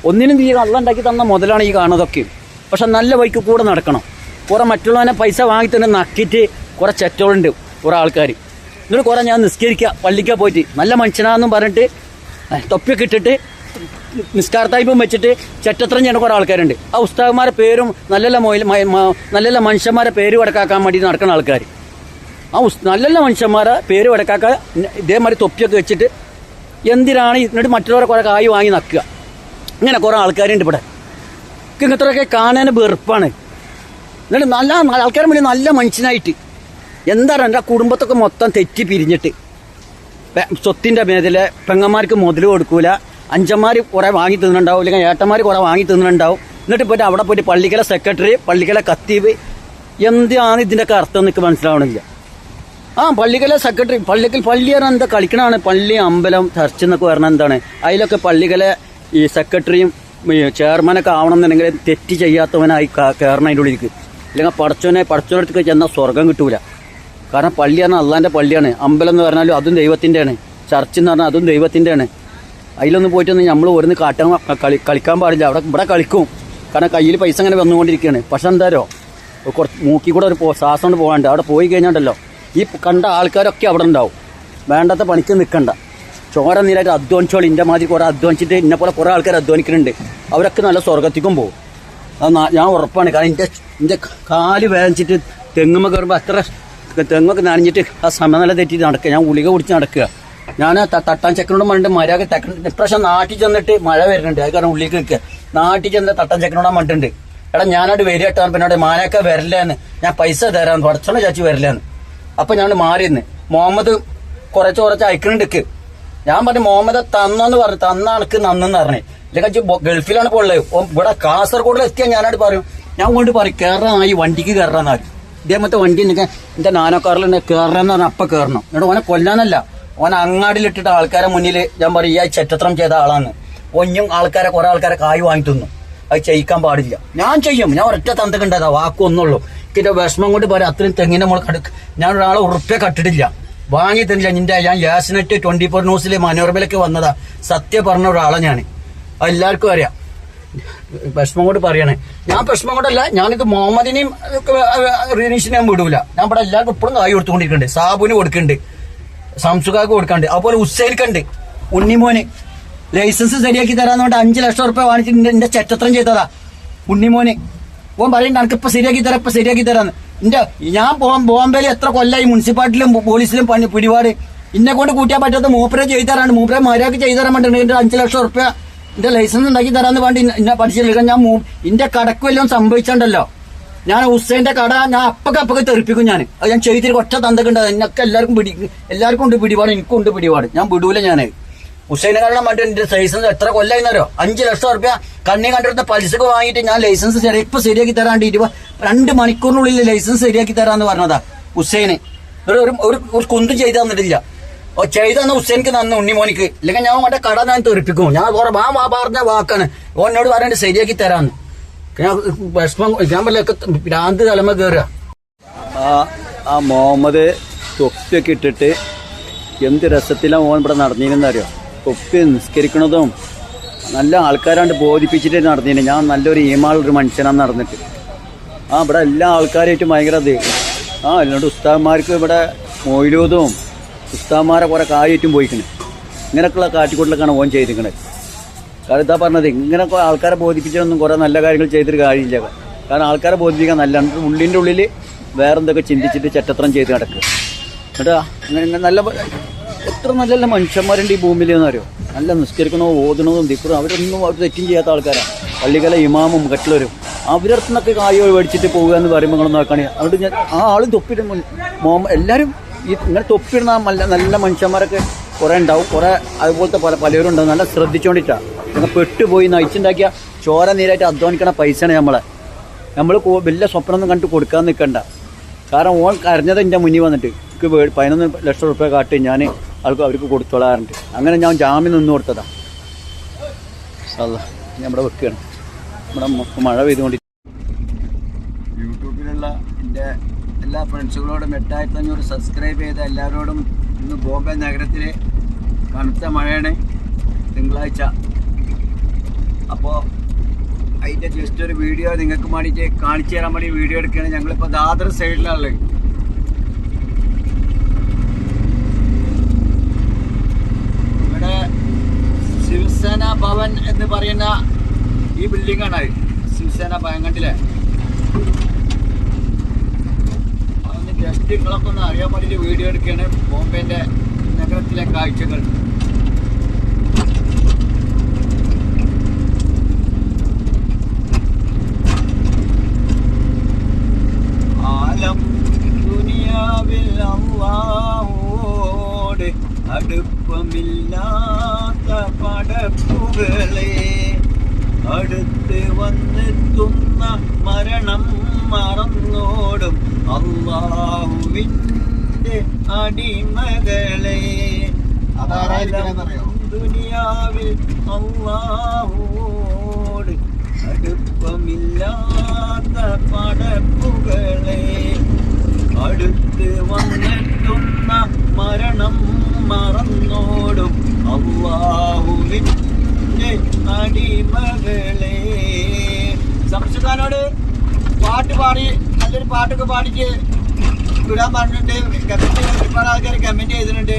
ഒന്നിനും തീരെ അല്ല ഉണ്ടാക്കി തന്ന മുതലാണ് ഈ കാണുന്നതൊക്കെ. പക്ഷെ നല്ല വഴിക്ക് കൂടെ നടക്കണം. കുറെ മറ്റുള്ളവനെ പൈസ വാങ്ങി തന്നെ നക്കിയിട്ട് കുറെ ചെറ്റോളുണ്ട് കുറെ ആൾക്കാർ എന്നിട്ട് കുറെ ഞാൻ നിസ്കരിക്കുക പള്ളിക്ക പോയിട്ട്. നല്ല മനുഷ്യനാന്നും പറഞ്ഞിട്ട് തൊപ്പിയൊക്കെ ഇട്ടിട്ട് നിസ്കാരത്തായ്പം വെച്ചിട്ട് ചെറ്റത്രം ചെയ്യുന്ന കുറെ ആൾക്കാരുണ്ട്. ആ ഉസ്താദന്മാരെ പേരും നല്ല മൊയിൽ നല്ല മനുഷ്യന്മാരെ പേര് വടക്കാക്കാൻ വേണ്ടി നടക്കുന്ന ആൾക്കാർ ആ ഉസ് നല്ല നല്ല മനുഷ്യന്മാരെ പേര് വടക്കാക്കാൻ ഇതേമാതിരി തൊപ്പിയൊക്കെ വെച്ചിട്ട് എന്തിനാണ് എന്നിട്ട് മറ്റുള്ളവരെ കുറെ കായ് വാങ്ങി നക്കുക? ഇങ്ങനെ കുറെ ആൾക്കാരുണ്ട് ഇവിടെ. ഇങ്ങനത്തെ കാണാൻ വെറുപ്പാണ്. എന്നിട്ട് നല്ല ആൾക്കാരെ മുന്നിൽ നല്ല മനുഷ്യനായിട്ട്. എന്താണ് എന്റെ കുടുംബത്തൊക്കെ മൊത്തം തെറ്റി പിരിഞ്ഞിട്ട്. സ്വത്തിന്റെ മേതിൽ പെങ്ങന്മാർക്ക് മുതൽ കൊടുക്കൂല. അഞ്ചന്മാർ കുറേ വാങ്ങി തിന്നുണ്ടാവും അല്ലെങ്കിൽ ഏട്ടന്മാർ കുറേ വാങ്ങി തിന്നുണ്ടാവും എന്നിട്ട് പോയിട്ട് അവിടെ പോയിട്ട് പള്ളിക്കല സെക്രട്ടറി പള്ളിക്കല കത്തീവ് എന്താണ് ഇതിന്റെയൊക്കെ അർത്ഥം എന്നൊക്കെ മനസ്സിലാവണില്ല. ആ പള്ളിക്കല സെക്രട്ടറി പള്ളിക്കൽ പള്ളി പറഞ്ഞാൽ എന്താ കളിക്കണതാണ്? പള്ളി അമ്പലം ചർച്ച് എന്നൊക്കെ പറഞ്ഞാൽ എന്താണ്? അതിലൊക്കെ പള്ളിക്കല ഈ സെക്രട്ടറിയും ചെയർമാനൊക്കെ ആവണമെന്നുണ്ടെങ്കിൽ തെറ്റ് ചെയ്യാത്തവനായി കയറണം അതിന്റെ ഉള്ളിലേക്ക്. ഇല്ലെങ്കിൽ പടച്ചോനെ പടച്ചോനടുത്ത് ചെന്നാൽ സ്വർഗം കിട്ടൂല. കാരണം പള്ളിയാണ് അള്ളാന്റെ പള്ളിയാണ്. അമ്പലം എന്ന് പറഞ്ഞാലും അതും ദൈവത്തിന്റെയാണ് ചർച്ച് എന്ന് പറഞ്ഞാൽ അതും ദൈവത്തിന്റെയാണ് അതിലൊന്നും പോയിട്ടൊന്നും നമ്മൾ ഒരുന്ന് കാട്ടാൻ കളി കളിക്കാൻ പാടില്ല. അവിടെ ഇവിടെ കളിക്കും. കാരണം കയ്യിൽ പൈസ അങ്ങനെ വന്നുകൊണ്ടിരിക്കുകയാണ്. പക്ഷെ എന്താരോ കുറച്ച് മൂക്കി കൂടെ ഒരു ശ്വാസം കൊണ്ട് പോകാണ്ട് അവിടെ പോയി കഴിഞ്ഞാണ്ടല്ലോ. ഈ കണ്ട ആൾക്കാരൊക്കെ അവിടെ ഉണ്ടാവും. വേണ്ടാത്ത പണിക്ക് നിൽക്കണ്ട. ചോര നീരായിട്ട് അധ്വാനിച്ചോളി. ഇന്റെ മാതിരി കുറേ അധ്വാനിച്ചിട്ട് ഇന്നെ പോലെ കുറേ ആൾക്കാർ അധ്വാനിക്കുന്നുണ്ട് അവരൊക്കെ നല്ല സ്വർഗത്തിക്കും പോകും. ഞാൻ ഉറപ്പാണ്. കാരണം എന്റെ എന്റെ കാൽ വേദനിച്ചിട്ട് തെങ്ങുമ്മ കയറുമ്പോൾ അത്ര തെങ്ങൊക്കെ നനഞ്ഞിട്ട് ആ സമനില തെറ്റിട്ട് നടക്കുക. ഞാൻ ഉളിക കുടിച്ച് നടക്കുക. ഞാൻ തട്ടാൻ ചെക്കനോട് മരമൊക്കെ മര്യാദ ഇപ്രാവശ്യം നാട്ടിൽ ചെന്നിട്ട് മഴ വരുന്നുണ്ട്. അത് കാരണം ഉള്ളിലേക്ക് നിൽക്കുക. നാട്ടിൽ ചെന്ന് തട്ടാൻ ചെക്കനോട് മണ്ടുണ്ട്. എടാ ഞാനോട് വരികട്ടാ പിന്നെ മാനൊക്കെ വരില്ലാന്ന്. ഞാൻ പൈസ തരാന്ന്. പടച്ചോണ ചാച്ചി വരില്ലാന്ന്. അപ്പൊ ഞാൻ മാറിയെന്ന്. മുഹമ്മദ് കുറച്ച് കുറച്ച് അയക്കണുണ്ട് ഞാൻ പറഞ്ഞു മുഹമ്മദ് തന്നെന്ന് പറഞ്ഞു. തന്ന നന്നെന്ന് പറഞ്ഞു. ഇല്ലെങ്കിൽ ഗൾഫിലാണ് ഇപ്പോൾ ഉള്ളത് ഓൻ ഇവിടെ കാസർഗോഡിൽ എത്തിയാൽ ഞാനായിട്ട് പറയും. ഞാൻ കൊണ്ട് പറയും കയറാൻ ഈ വണ്ടിക്ക് കയറാന്ന് പറയും വണ്ടി നിൽക്കാൻ എന്റെ നാനോക്കാറിൽ കയറാന്ന് പറഞ്ഞാൽ അപ്പൊ കയറണം എന്നിട്ട് ഓനെ കൊല്ലാനല്ല. ഓനെ അങ്ങാടിയിലിട്ടിട്ട് ആൾക്കാരെ മുന്നിൽ ഞാൻ പറയും ഈ ചറ്റത്രം ചെയ്ത ആളാണ് ഒഞ്ഞും ആൾക്കാരെ കുറെ ആൾക്കാരെ കായ് വാങ്ങി തിന്നു. അത് ചെയ്യിക്കാൻ പാടില്ല. ഞാൻ ചെയ്യും. ഞാൻ ഒരൊറ്റ തന്തക്കുണ്ടതാ വാക്കൊന്നുള്ളൂ ഇതിന്റെ വിഷമം കൊണ്ട് പറയാം അത്രയും തെങ്ങിനെ നമ്മൾ കടുക്ക്. ഞാൻ ഒരാളെ ഉറപ്പേ കട്ടിട്ടില്ല. വാങ്ങി തന്നില്ല. നിന്റെ ഞാൻ യാസിനെറ്റ് ട്വന്റി ഫോർ ന്യൂസിലെ മനോരമയിലൊക്കെ വന്നതാ. സത്യം പറഞ്ഞ ഒരാളെ ഞാൻ എല്ലാവർക്കും അറിയാം. വിഷമം കൊണ്ട് പറയണേ. ഞാൻ വിഷമം കൊണ്ടല്ല ഞാനിത് മുഹമ്മദിനെയും റീനീഷിനെയും വിടൂല. ഞാൻ ഇവിടെ എല്ലാവർക്കും ഇപ്പോഴും കായ് കൊടുത്തുകൊണ്ടിരിക്കുന്നുണ്ട്. സാബുവിന് കൊടുക്കുന്നുണ്ട്. സംസുഖാക്ക് കൊടുക്കാണ്ട് അതുപോലെ ഉസ്സൈൽക്കുണ്ട് ഉണ്ണിമോന് ലൈസൻസ് ശരിയാക്കി തരാന്ന് പറഞ്ഞിട്ട് അഞ്ചു ലക്ഷം റുപ്യ വാങ്ങിച്ചിട്ട് എന്റെ- ചെറ്റത്രം ചെയ്തതാ. ഉണ്ണിമോന്. ഓൻ പറയുന്നുണ്ട് എനിക്ക് ഇപ്പൊ ശരിയാക്കി തരാം ഇപ്പൊ ശരിയാക്കി തരാന്ന്. എന്റെ ഞാൻ ബോംബെയിൽ എത്ര കൊല്ലായി മുനിസിപ്പാലിറ്റിയിലും പോലീസിലും പണി പിടിപാട്. ഇന്നെ കൊണ്ട് കൂട്ടിയാൻ പറ്റാത്ത മൂപ്പരെ ചെയ്തു തരാണ്ട്. മൂപ്പരെ മര്യാദയ്ക്ക് ചെയ്തു തരാൻ വേണ്ടി എന്റെ അഞ്ചു ലക്ഷം റുപ്യ എന്റെ ലൈസൻസ് ഉണ്ടാക്കി തരാന്ന് വേണ്ടി എന്നെ പഠിച്ചില്ല ഞാൻ എന്റെ കടക്ക് വല്ലതും സംഭവിച്ചിട്ടുണ്ടല്ലോ ഞാൻ ഹുസൈന്റെ കട ഞാൻ അപ്പൊക്കെ അപ്പൊക്കെ തെറിപ്പിക്കും ഞാൻ അത് ഞാൻ ചെയ്തിട്ട് ഒറ്റ തന്തക്കുണ്ട്. എന്നൊക്കെ എല്ലാവർക്കും പിടി എല്ലാവർക്കും ഉണ്ട് പിടിപാട് എനിക്കും ഉണ്ട് പിടിപാട്. ഞാൻ വിടൂല ഞാൻ ഹുസൈനെ കാരണം വേണ്ടി എന്റെ ലൈസൻസ് എത്ര കൊല്ലായിന്നറിയോ അഞ്ച് ലക്ഷം റുപ്യ കണ്ണി കണ്ടിരുന്ന പലിശക്ക് വാങ്ങിയിട്ട് ഞാൻ ലൈസൻസ് ശരി ഇപ്പൊ ശരിയാക്കി തരാണ്ട് ഇരുപത് രണ്ട് മണിക്കൂറിനുള്ളിൽ ലൈസൻസ് ശരിയാക്കി തരാന്ന് പറഞ്ഞതാ ഹുസൈന്. ഒരു ഒരു കുന്തും ചെയ്തു തന്നിട്ടില്ല. ഓ ചെയ്തെന്ന് ഹുസൈൻക്ക് നന്ന് ഉണ്ണിമോനിക്ക്. ഇല്ലെങ്കിൽ ഞാൻ മറ്റേ കട ഞാൻ തെറിപ്പിക്കും. ഞാൻ കുറെ വാ പറഞ്ഞ വാക്കാണ്. ഓനോട് പറയാണ്ട് ശരിയാക്കി തരാന്ന്. ഞാൻ വിഷമം ഞാൻ വല്ല ഭ്രാന്ത് തലമ കയറുക ആ ആ മുഹമ്മദ് തൊപ്പിയൊക്കെ ഇട്ടിട്ട് എന്ത് രസത്തിലാണ് ഓൻ ഇവിടെ നടന്നിരുന്നറിയോ തൊപ്പി നിസ്കരിക്കണതും നല്ല ആൾക്കാരാണ്ട് ബോധിപ്പിച്ചിട്ട് നടന്നിരുന്നു ഞാൻ നല്ലൊരു ഈമാളൊരു മനുഷ്യനാണ് നടന്നിട്ട്. ആ ഇവിടെ എല്ലാ ആൾക്കാരായിട്ടും ഭയങ്കര ആ അല്ലാണ്ട് ഉസ്താദ്മാർക്ക് ഇവിടെ മൊയിലൂതും ഉസ്താദ്മാരെ കുറെ കാര്യമായിട്ടും പോയിക്കണ്. ഇങ്ങനെയൊക്കെയുള്ള കാട്ടിക്കൂട്ടിലൊക്കെയാണ് ഓൻ ചെയ്തിരിക്കണത്. കാരണം ഇതാ പറഞ്ഞത് ഇങ്ങനെയൊക്കെ ആൾക്കാരെ ബോധിപ്പിച്ചൊന്നും കുറെ നല്ല കാര്യങ്ങൾ ചെയ്തിട്ട് കാര്യമില്ല. കാരണം ആൾക്കാരെ ബോധിപ്പിക്കാൻ നല്ല ഉള്ളിന്റെ ഉള്ളിൽ വേറെന്തൊക്കെ ചിന്തിച്ചിട്ട് ചെറ്റത്രം ചെയ്ത് കിടക്കുക എന്നിട്ടാ അങ്ങനെ ഇങ്ങനെ നല്ല എത്ര നല്ല നല്ല മനുഷ്യന്മാരുണ്ട് ഈ ഭൂമിയിൽ എന്നറിയോ നല്ല നിസ്കരിക്കണോ ഓതണതും തിക്കണോ അവരൊന്നും അവർ തെറ്റും ചെയ്യാത്ത ആൾക്കാരാണ് പള്ളിക്കല ഇമാമും കട്ടിലരും അവരടുത്തുനിന്നൊക്കെ കായോ മേടിച്ചിട്ട് പോകുക എന്ന് പറയുമ്പോൾ നിങ്ങൾ നോക്കുകയാണെങ്കിൽ അതുകൊണ്ട് ഞാൻ ആ ആളും തൊപ്പിട്ട് മോമ എല്ലാവരും ഈ ഇങ്ങനെ തൊപ്പിടുന്ന നല്ല നല്ല മനുഷ്യന്മാരൊക്കെ കുറേ ഉണ്ടാവും. കുറേ അതുപോലത്തെ പല പലരും ഉണ്ടാവും. നല്ല ശ്രദ്ധിച്ചുകൊണ്ടിട്ടാണ് നിങ്ങൾ പെട്ടുപോയി നയിച്ചുണ്ടാക്കിയ ചോര നീരായിട്ട് അധ്വാനിക്കണ പൈസയാണ് നമ്മളെ നമ്മൾ വലിയ സ്വപ്നമൊന്നും കണ്ടിട്ട് കൊടുക്കാൻ നിൽക്കണ്ട കാരണം ഓൺ കരഞ്ഞത് എന്റെ മുന്നിൽ വന്നിട്ട് എനിക്ക് പതിനൊന്ന് ലക്ഷം റുപ്യ കാട്ടി ഞാൻ ആൾക്ക് അവർക്ക് കൊടുത്തോളാറുണ്ട്. അങ്ങനെ ഞാൻ ജാമ്യം നിന്ന് കൊടുത്തതാ. അല്ല ഇവിടെ വെക്കുകയാണ് നമ്മുടെ മഴ പെയ്തുകൊണ്ട് യൂട്യൂബിലുള്ള എന്റെ എല്ലാ ഫ്രണ്ട്സുകളോടും എട്ടായിരത്തി അഞ്ഞൂറ് സബ്സ്ക്രൈബ് ചെയ്ത എല്ലാവരോടും ഇന്ന് ബോംബെ നഗരത്തിലെ കനത്ത മഴയാണ് തിങ്കളാഴ്ച. അപ്പോൾ അതിന്റെ ജസ്റ്റ് ഒരു വീഡിയോ നിങ്ങൾക്ക് വേണ്ടിയിട്ട് കാണിച്ചു തരാൻ വേണ്ടി വീഡിയോ എടുക്കുകയാണ്. ഞങ്ങളിപ്പോൾ ദാദർ സൈഡിലാണുള്ളത് ഇവിടെ ശിവസേന ഭവൻ എന്ന് പറയുന്ന ഈ ബിൽഡിംഗ് ആണ് ശിവസേന ഭവൻ കണ്ടില്ലേ? ജസ്റ്റ് നിങ്ങളൊക്കെ ഒന്ന് അറിയാൻ വേണ്ടിയിട്ട് വീഡിയോ എടുക്കുകയാണ്. ബോംബെന്റെ നഗരത്തിലെ കാഴ്ചകൾ. ആലം ദുനിയാവിൽ അള്ളാഹോട് അടുപ്പമില്ലാത്ത പടപ്പുകളെ അടുത്ത് വന്നെത്തുന്ന മരണം. മറന്നോടും. അള്ളാഹുവിന്റെ അടിമകളെ? ദുനിയാവിൽ അള്ളാഹുവോട് അടുപ്പമില്ലാത്ത പടപ്പുകളെ അടുത്ത് വന്നെത്തുന്ന മരണം മറന്നോടും. അള്ളാഹുവിന്റെ അടിമകളെ. സംസ്കാരോട് പാട്ട് പാടി നല്ലൊരു പാട്ടൊക്കെ പാടിച്ച് വിടാൻ പറഞ്ഞിട്ടുണ്ട്. കമന്റ് ഒരുപാട് ആൾക്കാർ കമന്റ് ചെയ്തിട്ടുണ്ട്.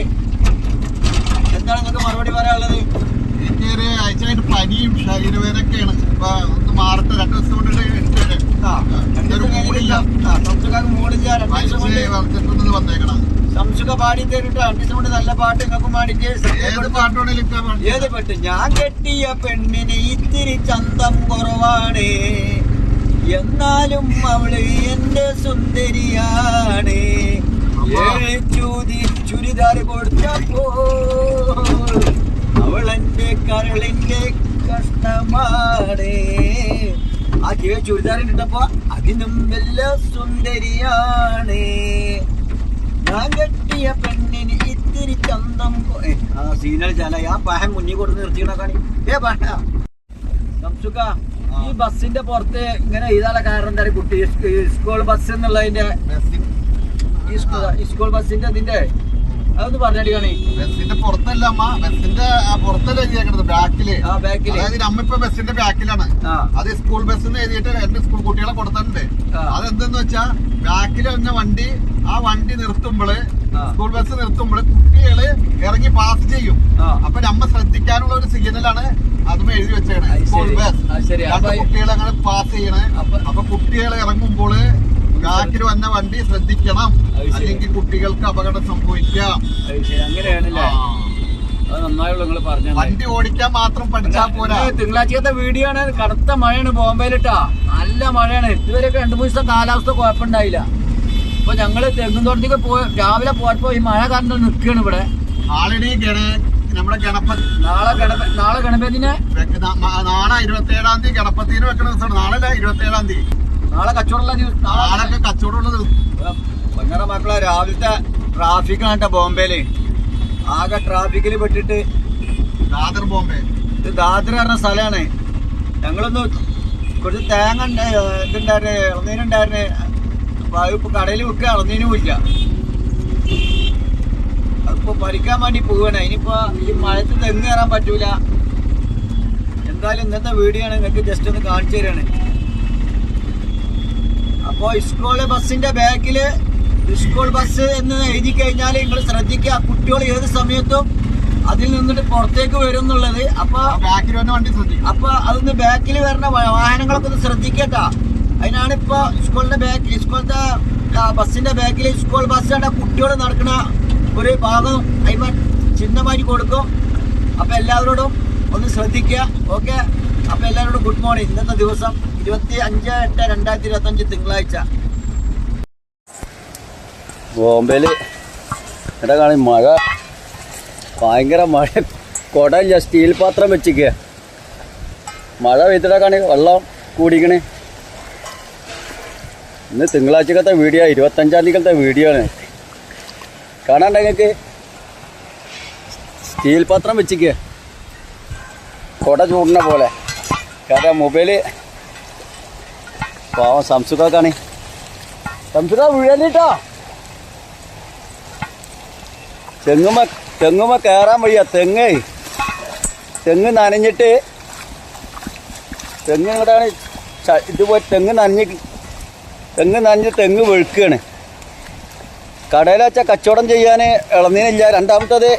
എന്താണ് നിങ്ങൾക്ക് മറുപടി പറയാനുള്ളത്? എനിക്ക് ഒരു ആഴ്ചയായിട്ട് പനിയും ശരീരവേദനയൊക്കെയാണ്. ഇപ്പൊ ഒന്ന് മാറട്ടെ രണ്ട് ദിവസം കൊണ്ടിട്ട്. സംസുഖാക്ക് മൂടില്ല. രണ്ട് കൊണ്ട് വന്നേക്കണം സംസുഖ പാടി തരുട്ടോ രണ്ട് ദിവസം കൊണ്ട് നല്ല പാട്ട് നിങ്ങൾക്ക് പാടിക്ക് ഏത് ശ്രദ്ധപ്പെടുത്താം. പാട്ടുണ്ടെങ്കിലും ഇപ്പൊ പാടി. ഏത് പെട്ട്? ഞാൻ കെട്ടിയ പെണ്ണിന് ഇത്തിരി ചന്തം കുറവാണ്. എന്നാലും അവൾ എന്റെ സുന്ദരിയാണ്. ചുരിദാർ കൊടുത്തപ്പോൾ അവളെന്റെ കരളിന്റെ കഷ്ടമാണ് ആ കേ ചുരിദാർ ഇട്ടപ്പോ അതിനും വല്ല സുന്ദരിയാണ്. ഞാൻ കെട്ടിയ പെണ്ണിന് ഇത്തിരി ചന്തം ആ സീനൽ ചല ആ പഹൻ മുന്നിൽ കൊടുത്ത് നിർത്തിക്കണ ഏ പഹ സംസുക ഈ ബസ്സിന്റെ പുറത്ത് ഇങ്ങനെ എഴുതാനുള്ള കാരണം എന്താ കുട്ടി? സ്കൂൾ ബസ് എന്നുള്ളതിന്റെ സ്കൂൾ- ബസ്സിന്റെ ഇതിന്റെ? അതൊന്ന് പറഞ്ഞടിക്കണേ. ബസ്സിന്റെ പുറത്തല്ല അമ്മ. ബസ്സിന്റെ പുറത്തല്ലേ എഴുതിയേക്കണത്? ബാക്കിൽ. ബാക്കിൽ. അതായത് അമ്മ ഇപ്പൊ ബസ്സിന്റെ ബാക്കിലാണ്. അത് സ്കൂൾ ബസ് എന്ന് എഴുതിയിട്ട് രണ്ട് സ്കൂൾ കുട്ടികളെ കൊടുത്തിട്ടുണ്ട്. അതെന്തെന്ന് വെച്ചാ ബാക്കിൽ വന്ന വണ്ടി ആ വണ്ടി നിർത്തുമ്പോൾ. സ്കൂൾ ബസ് നിർത്തുമ്പോൾ കുട്ടികൾ ഇറങ്ങി പാസ് ചെയ്യും. അപ്പൊ നമ്മ ശ്രദ്ധിക്കാനുള്ള ഒരു സിഗ്നലാണ് അതും എഴുതി വെച്ചാണ് സ്കൂൾ. ബസ് കുട്ടികളെ അങ്ങനെ പാസ് ചെയ്യണേ. അപ്പൊ- കുട്ടികളെ കുട്ടികൾ ഇറങ്ങുമ്പോൾ ബാക്കിൽ വന്ന വണ്ടി ശ്രദ്ധിക്കണം. അല്ലെങ്കിൽ കുട്ടികൾക്ക് അപകടം സംഭവിക്കാം. അങ്ങനെയാണല്ലേ? വണ്ടി ഓടിക്കാൻ മാത്രം പഠിച്ചാൽ പോരാ. തിങ്കളാഴ്ചത്തെ വീഡിയോ ആണ്. കടുത്ത മഴയാണ് ബോംബെയിലിട്ടാ. നല്ല മഴയാണ്. ഇതുവരെയൊക്കെ രണ്ടു മൂന്ന് ദിവസം കാലാവസ്ഥ കുഴപ്പമുണ്ടായില്ല. അപ്പൊ ഞങ്ങൾ തെങ്ങുന്തോട്ടത്തേക്ക് പോയി രാവിലെ പോയപ്പോ ഈ മഴ കാരണം നിൽക്കുകയാണ് ഇവിടെ. നമ്മുടെ ഗണപതി നാളെ ഗണപ നാളെ ഗണപതിനെ? നാളെ ഇരുപത്തി ഏഴാം തീയതി ഗണപതിന് വെക്കണ ദിവസമാണ്. നാളെ ഇരുപത്തേഴാം ഇരുപത്തി ഏഴാം തീയതി. നാളെ കച്ചവടമുള്ള ദിവസം നാളെ കച്ചവടമുള്ള ദിവസം. പൊന്നറ മക്കളെ രാവിലത്തെ ട്രാഫിക്കാണ് കേട്ടോ ബോംബെയിൽ ആകെ ട്രാഫിക്കിൽ പെട്ടിട്ട് ദാദർ ബോംബെ. ഇത് ദാദർ പറഞ്ഞ സ്ഥലമാണ് ഞങ്ങളൊന്ന് കുറച്ച് തേങ്ങ ഉണ്ട്, ഇതുണ്ടായിരുന്നു ഇളനീരുണ്ടായിരുന്നു അത് ഇപ്പൊ കടയിൽ വിൽക്കുക അളന്നതിനു ഇല്ല. അതിപ്പോ പറിക്കാൻ വേണ്ടി പോവാണ്. ഇനിയിപ്പോ ഈ മഴത്ത് തെങ്ങ് കയറാൻ പറ്റൂല. എന്തായാലും ഇന്നത്തെ വീഡിയോ ആണ് നിങ്ങൾക്ക് ജസ്റ്റ് ഒന്ന് കാണിച്ചു തരാണ്. അപ്പോ സ്കൂൾ ബസ്സിന്റെ ബാക്കിൽ സ്കൂൾ ബസ് എന്ന് എഴുതി കഴിഞ്ഞാൽ നിങ്ങൾ ശ്രദ്ധിക്കുക കുട്ടികൾ ഏത് സമയത്തും അതിൽ നിന്നിട്ട് പുറത്തേക്ക് വരും എന്നുള്ളത്. അപ്പൊ ബാക്കിൽ വന്ന വണ്ടി ശ്രദ്ധിക്കും. അപ്പൊ അതൊന്ന് ബാക്കിൽ വരുന്ന വാഹനങ്ങളൊക്കെ ഒന്ന് ശ്രദ്ധിക്കട്ടാ. അതിനാണ് ഇപ്പൊ സ്കൂളിന്റെ ബാക്കിൽ സ്കൂളിന്റെ ബസ്സിന്റെ ബാക്കിൽ സ്കൂൾ ബസ്സിലാണ് കുട്ടികൾ നടക്കുന്ന ഒരു ഭാഗം അതിമ ചിഹ്നമാറ്റി കൊടുക്കും. അപ്പൊ എല്ലാവരോടും ഒന്ന് ശ്രദ്ധിക്കുക. ഓക്കെ അപ്പൊ എല്ലാവരോടും ഗുഡ് മോർണിംഗ് ഇന്നത്തെ ദിവസം ഇരുപത്തി അഞ്ച് എട്ട് രണ്ടായിരത്തി ഇരുപത്തി അഞ്ച് തിങ്കളാഴ്ച. ബോംബെയിൽ എടാ കാണി മഴ. ഭയങ്കര മഴ. കൊടല്ല സ്റ്റീൽ പാത്രം വെച്ചിക്കുക മഴ പെയ്തിട്ടാ കാണി വെള്ളം കൂടിക്കണ്. ഇന്ന് തിങ്കളാഴ്ചക്കത്തെ വീഡിയോ ഇരുപത്തഞ്ചാം തീയതിക്കത്തെ വീഡിയോ ആണ്. കാണാണ്ട നിങ്ങൾക്ക് സ്റ്റീൽ പാത്രം വെച്ചിക്ക് കൊട ചൂടുന്ന പോലെ. കാരണം മൊബൈൽ പാവം സംസുഖാക്കാണ്. സംസുഖ വീഴലിട്ടോ തെങ്ങുമ തെങ്ങുമ കയറാൻ വയ്യ. തെങ്ങ് തെങ്ങ് നനഞ്ഞിട്ട് തെങ്ങ് ഇങ്ങോട്ടാണ് ഇതുപോലെ തെങ്ങ് നനഞ്ഞ് തെങ്ങ് നനഞ്ഞ് തെങ്ങ് വെളുക്കുകയാണ്. കടയിൽ വെച്ചാൽ കച്ചവടം ചെയ്യാൻ ഇളനീനില്ല രണ്ടാമത്തത്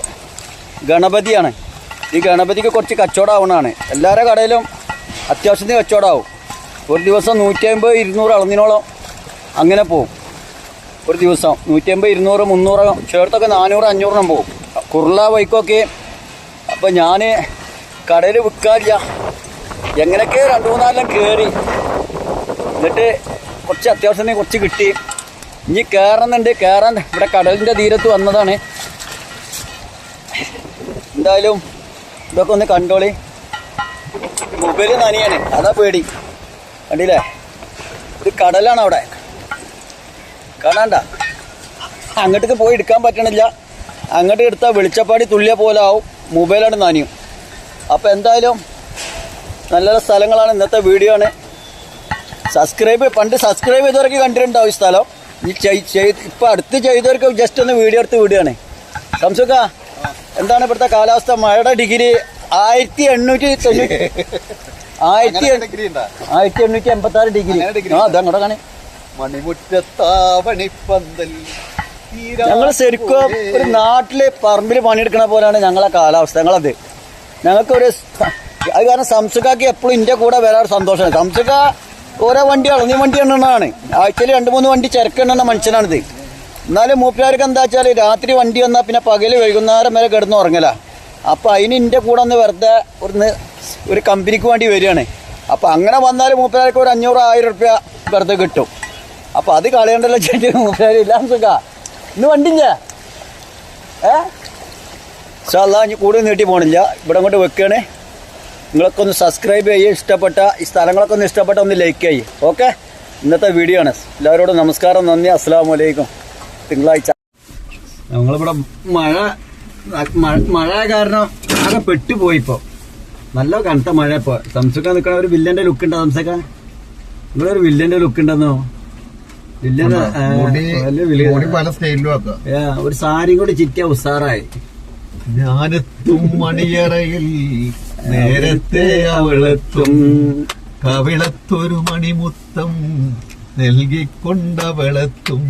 ഗണപതിയാണ്. ഈ ഗണപതിക്ക് കുറച്ച് കച്ചവടം ആവണതാണ്. എല്ലാവരുടെ കടയിലും അത്യാവശ്യത്തിന് കച്ചവടമാവും. ഒരു ദിവസം നൂറ്റി അമ്പത് ഇരുന്നൂറ് ഇളനീനോളം അങ്ങനെ പോവും. ഒരു ദിവസം നൂറ്റമ്പത് ഇരുന്നൂറ് മുന്നൂറ് ചേർത്തൊക്കെ നാനൂറ് അഞ്ഞൂറിനും പോവും. കുറുള വൈക്കൊക്കെ അപ്പോൾ ഞാൻ കടയിൽ വിൽക്കാറില്ല എങ്ങനെയൊക്കെ രണ്ട് മൂന്നാലെല്ലാം കയറി എന്നിട്ട് കുറച്ച് അത്യാവശ്യത്തിന് കുറച്ച് കിട്ടി. ഇനി കയറുന്നുണ്ട് കയറാൻ ഇവിടെ കടലിന്റെ തീരത്ത് വന്നതാണ്. എന്തായാലും ഇതൊക്കെ ഒന്ന് കണ്ടോളി. മൊബൈൽ നനിയാണ്. അതാ പേടി. കണ്ടില്ലേ? ഒരു കടലാണ് അവിടെ. കാണാണ്ട. അങ്ങോട്ടേക്ക് പോയി എടുക്കാൻ പറ്റണില്ല. അങ്ങോട്ട് എടുത്താൽ വെളിച്ചപ്പാടി തുള്ളിയ പോലെ ആവും. മൊബൈലാണ് നനിയും. അപ്പോൾ എന്തായാലും നല്ല സ്ഥലങ്ങളാണ് ഇന്നത്തെ വീഡിയോ ആണ്. സബ്സ്ക്രൈബ് പണ്ട് സബ്സ്ക്രൈബ് ചെയ്തവർക്ക് കണ്ടിട്ടുണ്ടാവും ഈ സ്ഥലം. ഈ ഇപ്പൊ അടുത്ത് ചെയ്തവർക്ക് ജസ്റ്റ് ഒന്ന് വീഡിയോ എടുത്ത് വിടുകയാണ്. സംസുക്ക എന്താണ് ഇവിടുത്തെ കാലാവസ്ഥ? മഴയുടെ ഡിഗ്രി ആയിരത്തി എണ്ണൂറ്റി തൊണ്ണൂറ്റി ആയിരത്തി ആയിരത്തി എണ്ണൂറ്റി എൺപത്തി ആറ് ഡിഗ്രി ആ അതങ്ങോട്ട് കാണേ മണിമുറ്റത്താവണിപ്പന്തൽ ഞങ്ങൾ ശരിക്കും ഒരു നാട്ടിൽ പറമ്പിൽ പണിയെടുക്കണ പോലെയാണ് ഞങ്ങളെ കാലാവസ്ഥ. ഞങ്ങളത്. ഞങ്ങൾക്ക് ഒരു സ- അത് കാരണം സംസുഖാക്ക് എപ്പോഴും ഇന്റെ കൂടെ വരാൻ സന്തോഷമാണ്. സംസുക്ക ഓരോ വണ്ടിയാണ് നീ വണ്ടി എണ്ണണതാണ്. ആഴ്ചയിൽ രണ്ട് മൂന്ന് വണ്ടി ചരക്കെണ്ണ മനുഷ്യനാണിത്. എന്നാലും മൂപ്പരാർക്ക് എന്താ വെച്ചാൽ രാത്രി വണ്ടി വന്നാൽ പിന്നെ പകൽ വൈകുന്നേരം വരെ കിടന്ന് ഉറങ്ങല. അപ്പോൾ അതിന് എന്റെ കൂടെ ഒന്ന് വെറുതെ ഒരു ഒരു കമ്പനിക്ക് വേണ്ടി വരികയാണ്. അപ്പം അങ്ങനെ വന്നാൽ മൂപ്പരാർക്ക് ഒരു അഞ്ഞൂറ് ആയിരം റുപ്യ വെറുതെ കിട്ടും. അപ്പോൾ അത് കളയണ്ടല്ലോ ചേച്ചി മൂപ്പിലാർ ഇല്ല സുഖ? ഇന്ന് വണ്ടിഞ്ഞ ഏ? സാധാ ഇനി കൂടുതൽ നീട്ടി പോകണില്ല ഇവിടെ അങ്ങോട്ട് വെക്കുകയാണ് നിങ്ങളൊക്കെ ഒന്ന് സബ്സ്ക്രൈബ് ചെയ്യുക ഇഷ്ടപ്പെട്ട ഈ സ്ഥലങ്ങളൊക്കെ ഒന്ന് ഇഷ്ടപ്പെട്ട ഒന്ന് ലൈക്ക് ചെയ്യും. ഓക്കെ ഇന്നത്തെ വീഡിയോ ആണ്. എല്ലാവരോടും നമസ്കാരം നന്ദി. അസ്സാം വലൈക്കും തിങ്കളാഴ്ച. ഞങ്ങളിവിടെ മഴ മഴ മഴ കാരണം ആകെ പെട്ടുപോയി ഇപ്പോൾ നല്ല കനത്ത മഴ ഇപ്പോൾ സംസക്ക നിൽക്കണ ഒരു വില്ലന്റെ ലുക്ക് ഉണ്ടോ സംസക്കാൻ നിങ്ങളൊരു വില്ലന്റെ ലുക്ക് ഉണ്ടെന്നോ? വില്ലന്റെ ഒരു സാരിയും കൂടി ചിറ്റിയ ഉസാറായി. ഞാനെത്തും മണിയറയിൽ നേരത്തെ അവളെത്തും. കവിളത്തൊരു മണിമുത്തം നൽകിക്കൊണ്ടവളെത്തും.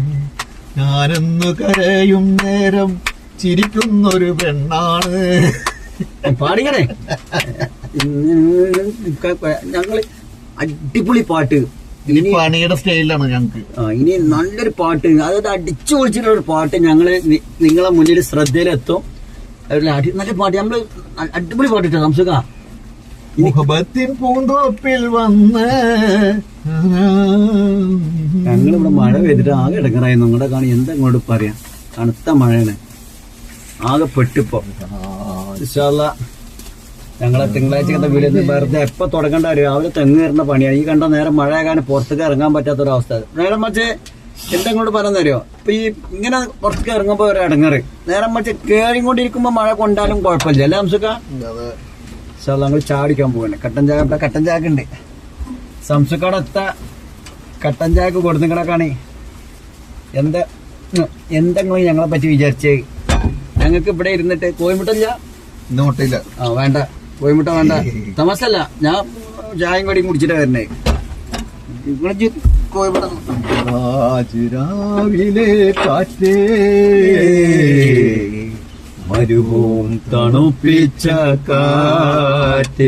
ഞാനെന്നു കരയും നേരം ചിരിക്കുന്നൊരു പെണ്ണാണ്. പാടിക്കണേ. ഞങ്ങൾ അടിപൊളി പാട്ട്. ഇനി പണിയുടെ സ്റ്റൈലാണ് ഞങ്ങക്ക്. ആ, ഇനി നല്ലൊരു പാട്ട്. അതായത് അടിച്ചു പൊളിച്ചിട്ടുള്ള ഒരു പാട്ട് ഞങ്ങൾ നിങ്ങളെ മുന്നിൽ ശ്രദ്ധയിലെത്തും. നല്ല പാട്ട്. നമ്മൾ അടിപൊളി പാട്ടിട്ടോ സംസുക മുഹബത്തിൻ പൂന്തോപ്പിൽ വന്ന് ഞങ്ങളിവിടെ മഴ പെയ്തിട്ട് ആകെ ഇടങ്ങറായി. നിങ്ങളുടെ കാണി എന്താ ഇങ്ങോട്ട് പറയാം? തണുത്ത മഴയാണ്. ആകെ പെട്ടിപ്പോ. ഞങ്ങളെ തിങ്കളാഴ്ച വീട് വെറുതെ എപ്പോ തുടങ്ങണ്ട രാവിലെ തെങ്ങ് കയറുന്ന പണിയാണ് ഈ കണ്ട നേരം മഴ കാരണം പുറത്തേക്ക് ഇറങ്ങാൻ പറ്റാത്തൊരവസ്ഥ. നേരം മറിച്ച് എന്താ ഇങ്ങോട്ട് തരുമോ ഇപ്പൊ ഈ ഇങ്ങനെ പുറത്തേക്ക് ഇറങ്ങുമ്പോ ഒരു ഇടങ്ങറ്. നേരം കേറിയും കൊണ്ടിരിക്കുമ്പോ മഴ കൊണ്ടാലും കുഴപ്പമില്ല. അല്ലേ ഹംസുക്ക ഞങ്ങൾ ചാടിക്കാൻ പോവാണ്. കട്ടൻ ചായ ഇവിടെ കട്ടൻ ചായ ഉണ്ട്. സംസുക്കട എത്ത കട്ടൻ ചായക്ക് കൊടുത്തിക്കണക്കാണ് എന്താ എന്തെങ്കിലും ഞങ്ങളെ പറ്റി വിചാരിച്ചേ. ഞങ്ങൾക്ക് ഇവിടെ ഇരുന്നിട്ട് കോയമുട്ടല്ല ഇന്നോട്ടില്ല ആ വേണ്ട. കോയമ്പട്ട വേണ്ട. തമസല്ല ഞാൻ ചായയും കടിയും കുടിച്ചിട്ടാ വരണേ നിങ്ങളെ ഇജ്ജ് കോയമുട്ട രാവിലെ കാറ്റേ. മരുഭൂം തണുപ്പിച്ച കാറ്റേ.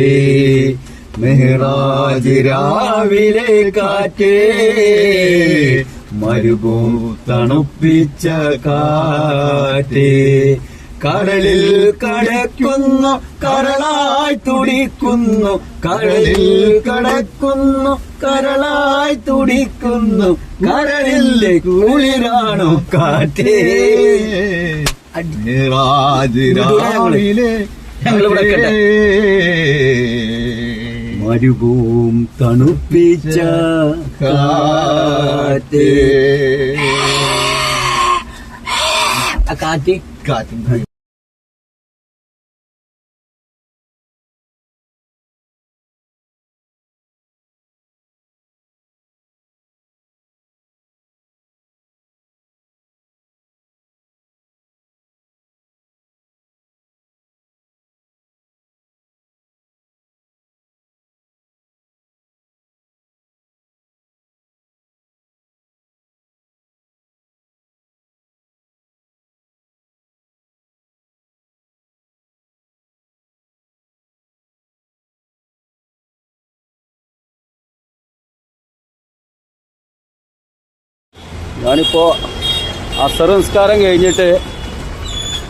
മെഹ്റാജ് രാവിലെ കാറ്റേ. മരുഭൂം തണുപ്പിച്ച കാറ്റേ. കടലിൽ കടക്കുന്നു കരളായി തുടിക്കുന്നു. കടലിൽ കടക്കുന്നു കരളായി തുടിക്കുന്നു. കരളിലെ കുളിരാണോ കാറ്റേ. ഞങ്ങളിവിടെ മരുഭൂം തണുപ്പിച്ച കാറ്റി. കാറ്റ്. കാറ്റും. ഞാനിപ്പോ അസർ നിസ്കാരം കഴിഞ്ഞിട്ട്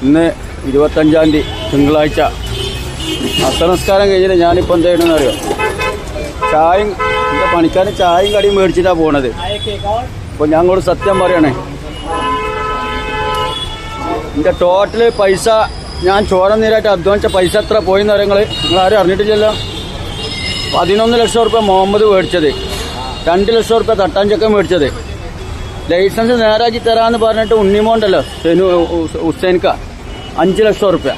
ഇന്ന് ഇരുപത്തഞ്ചാം തീയതി തിങ്കളാഴ്ച. അസർ നിസ്കാരം കഴിഞ്ഞിട്ട് ഞാനിപ്പോൾ എന്ത് ചെയ്യണമെന്ന് അറിയാം? ചായയും എന്റെ പണിക്കാരൻ ചായയും കടിയും മേടിച്ചിട്ടാണ് പോണത്. അപ്പോൾ ഞങ്ങളോട് സത്യം പറയണേ. എന്റെ ടോട്ടൽ പൈസ ഞാൻ ചോരനീരായിട്ട് അധ്വാനിച്ച പൈസ എത്ര അറിയങ്ങൾ നിങ്ങൾ ആരും അറിഞ്ഞിട്ടില്ലല്ലോ? പതിനൊന്ന് ലക്ഷം റുപ്യ മുഹമ്മദ് മേടിച്ചത്. രണ്ട് ലക്ഷം റുപ്യ തട്ടാഞ്ചക്ക മേടിച്ചത്. ലൈസൻസ് നേരാക്കി തരാമെന്ന് പറഞ്ഞിട്ട് ഉണ്ണിമോണ്ടല്ലോ സെനു ഹുസൈൻക്ക. അഞ്ച് ലക്ഷം റുപ്യ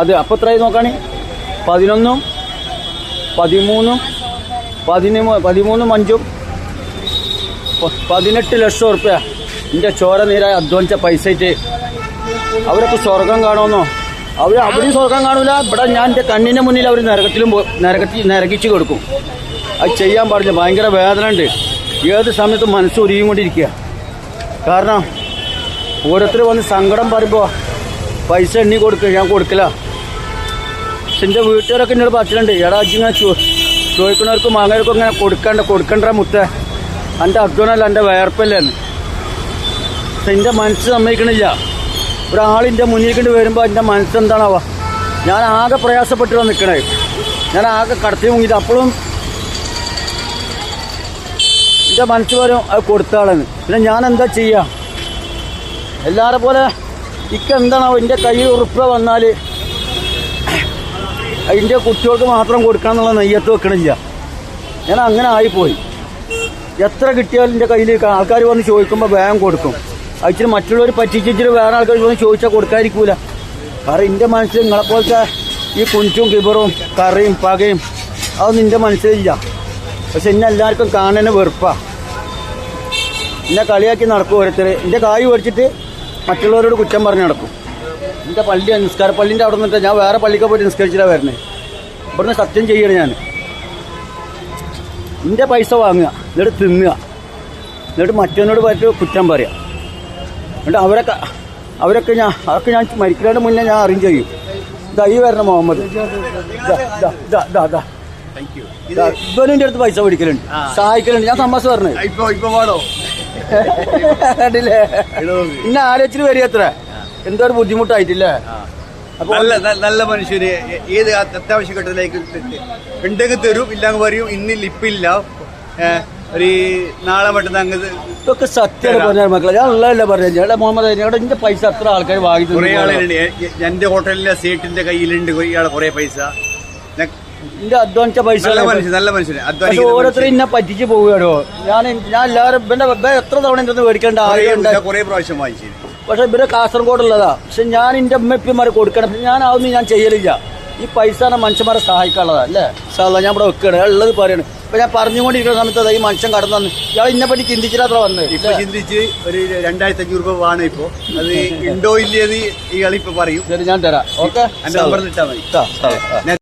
അത് അപ്പോൾ എത്രയായി നോക്കാണി പതിനൊന്നും പതിമൂന്നും പതിമൂ പതിമൂന്നും അഞ്ചും പതിനെട്ട് ലക്ഷം ഉറുപ്പ്യ. എന്റെ ചോര നീരായി അധ്വാനിച്ച പൈസ ഇട്ട്. അവരൊക്കെ സ്വർഗം കാണുമെന്നോ? അവർ അവിടെയും സ്വർഗം കാണൂല. ഇവിടെ ഞാൻ എന്റെ കണ്ണിന്റെ മുന്നിൽ അവർ നരകത്തിലും നരകത്തിൽ നരകിച്ച് കൊടുക്കും. അത് ചെയ്യാൻ പാടില്ല. ഭയങ്കര വേദന ഉണ്ട് ഏത് സമയത്തും മനസ്സ് ഉരുയും കൊണ്ടിരിക്കുക കാരണം ഓരോരുത്തർ വന്ന് സങ്കടം പറയുമ്പോൾ പൈസ എണ്ണി കൊടുക്കുക ഞാൻ കൊടുക്കില്ല പക്ഷെ എന്റെ വീട്ടുകാരൊക്കെ എന്നോട് പറഞ്ഞിട്ടുണ്ട് എടാ ഇങ്ങനെ ചോ ചോദിക്കുന്നവർക്കും വാങ്ങാനൊക്കെ ഇങ്ങനെ കൊടുക്കണ്ട കൊടുക്കണ്ട മുത്ത. എന്റെ അധ്വാനമല്ല എന്റെ വേർപ്പല്ലേ എന്ന് പക്ഷെ എന്റെ മനസ്സ് സമ്മതിക്കണില്ല. ഒരാളിന്റെ മുന്നിൽ കണ്ട് വരുമ്പോൾ എന്റെ മനസ്സ് എന്താണാവുക ഞാൻ ആകെ പ്രയാസപ്പെട്ടിട്ടാണ് നിൽക്കണേ ഞാൻ ആകെ കടത്തി മുങ്ങിയിട്ട് അപ്പോഴും എന്റെ മനസ്സ് വരും അത് കൊടുത്താളെന്ന് പിന്നെ ഞാൻ എന്താ ചെയ്യുക എല്ലാവരെ പോലെ ഇക്ക എന്താണാവോ എന്റെ കയ്യിൽ ഉറുപ്പ വന്നാൽ അതിന്റെ കുട്ടികൾക്ക് മാത്രം കൊടുക്കണം എന്നുള്ള നെയ്യത്ത് വെക്കണില്ല ഞാൻ അങ്ങനെ ആയിപ്പോയി. എത്ര കിട്ടിയാലും എന്റെ കയ്യിൽ ആൾക്കാർ വന്ന് ചോദിക്കുമ്പോൾ വേഗം കൊടുക്കും. അയച്ചിട്ട് മറ്റുള്ളവർ പറ്റിച്ചിട്ട് വേറെ ആൾക്കാർ വന്ന് ചോദിച്ചാൽ കൊടുക്കാതിരിക്കൂല. കാരണം എന്റെ മനസ്സിൽ നിങ്ങളെപ്പോലത്തെ ഈ കുഞ്ചും കിബറും കറിയും പകയും അതൊന്നും എന്റെ മനസ്സിലില്ല. പക്ഷെ ഇന്ന എല്ലാവർക്കും കാണുന്ന വെറുപ്പാ. എന്നെ കളിയാക്കി നടക്കും ഓരോരുത്തർ എന്റെ കായ് മേടിച്ചിട്ട് മറ്റുള്ളവരോട് കുറ്റം പറഞ്ഞ് നടക്കും. എന്റെ പള്ളി നിസ്കാര പള്ളിന്റെ അവിടെ നിന്നിട്ട് ഞാൻ വേറെ പള്ളിക്ക് പോയിട്ട് നിസ്കരിച്ചിട്ടാണ് വരുന്നത് ഇവിടുന്ന് സത്യം ചെയ്യണം ഞാൻ എന്റെ പൈസ വാങ്ങുക എന്നിട്ട് തിന്നുക എന്നിട്ട് മറ്റവനോട് പറ്റി കുറ്റം പറയുക എന്നിട്ട് അവരൊക്കെ അവരൊക്കെ ഞാൻ അതൊക്കെ ഞാൻ മരിക്കുന്നതിന് മുന്നേ ഞാൻ അറേഞ്ച് ചെയ്യും. ഇതാ ഈ മുഹമ്മദ്. ദാ ദാ ദാ ദാ. ഇവനും അടുത്ത് പൈസ പിടിക്കലുണ്ട്. സഹായിക്കലുണ്ട്. ഞാൻ സമ്മസ് വേണോ കണ്ടില്ലേ? ഇന്നെ ആലോചിച്ചിട്ട് വരിക എത്ര എന്തോ ഒരു ബുദ്ധിമുട്ടായിട്ടില്ലേ? നല്ല നല്ല മനുഷ്യര് ഏത് അത്യ- അത്യാവശ്യ ഘട്ടത്തിലേക്ക് ഉണ്ടെങ്കിൽ തരും ഇല്ലെങ്കിൽ പറയും ഇന്ന് ലിപ്പില്ല ഒരു നാളെ പെട്ടെന്ന് അങ്ങ് ഇതൊക്കെ സത്യം പറഞ്ഞ മക്കളെ. ഞാൻ ഉള്ളതല്ല പറഞ്ഞു ചേട്ടാ മുഹമ്മദ് ഇവിടെ എന്റെ പൈസ അത്ര ആൾക്കാർ വാങ്ങി കുറെ ആളുകളുണ്ട്. എന്റെ ഹോട്ടലിലെ സീറ്റിന്റെ കയ്യിലുണ്ട് ഇയാളെ കുറെ പൈസ. ഞാൻ- എന്റെ അധ്വാനിച്ച പൈസ നല്ല മനുഷ്യൻ ഓരോരുത്തരും. ഇന്നെ പറ്റിച്ച് പോവുകയാണോ ഞാൻ ഞാൻ എല്ലാവരും ഇവന്റെ എത്ര തവണ എന്റെ അടുത്ത് മേടിക്കേണ്ട വാങ്ങിച്ചു. പക്ഷെ ഇവർ കാസർഗോഡുള്ളതാ. പക്ഷെ ഞാൻ എന്റെ അമ്മപ്പിമാരെ കൊടുക്കണം. ഞാൻ അതൊന്നും ഞാൻ ചെയ്യലില്ല. ഈ പൈസ മനുഷ്യന്മാരെ സഹായിക്കാനുള്ളതാ അല്ലേ? സാധാ ഞാൻ ഇവിടെ വെക്കുകയാണ്. ഉള്ളത് പറയണം. ഇപ്പൊ ഞാൻ പറഞ്ഞുകൊണ്ടിരിക്കുന്ന സമയത്ത് ഈ മനുഷ്യൻ കടന്നു വന്ന് ഇയാൾ ഇന്നെ പറ്റി ചിന്തിച്ചിട്ടാത്ര വന്നത് ഇപ്പൊ ചിന്തിച്ച് ഒരു രണ്ടായിരത്തി അഞ്ഞൂറ് രൂപ വേണം ഇപ്പൊ. അത് ഉണ്ടോ ഇല്ലേന്ന് ഇയാളിപ്പോ പറയും. ശരി ഞാൻ തരാം. ഓക്കെ? നമ്പർ ഇട്ടാ മതി.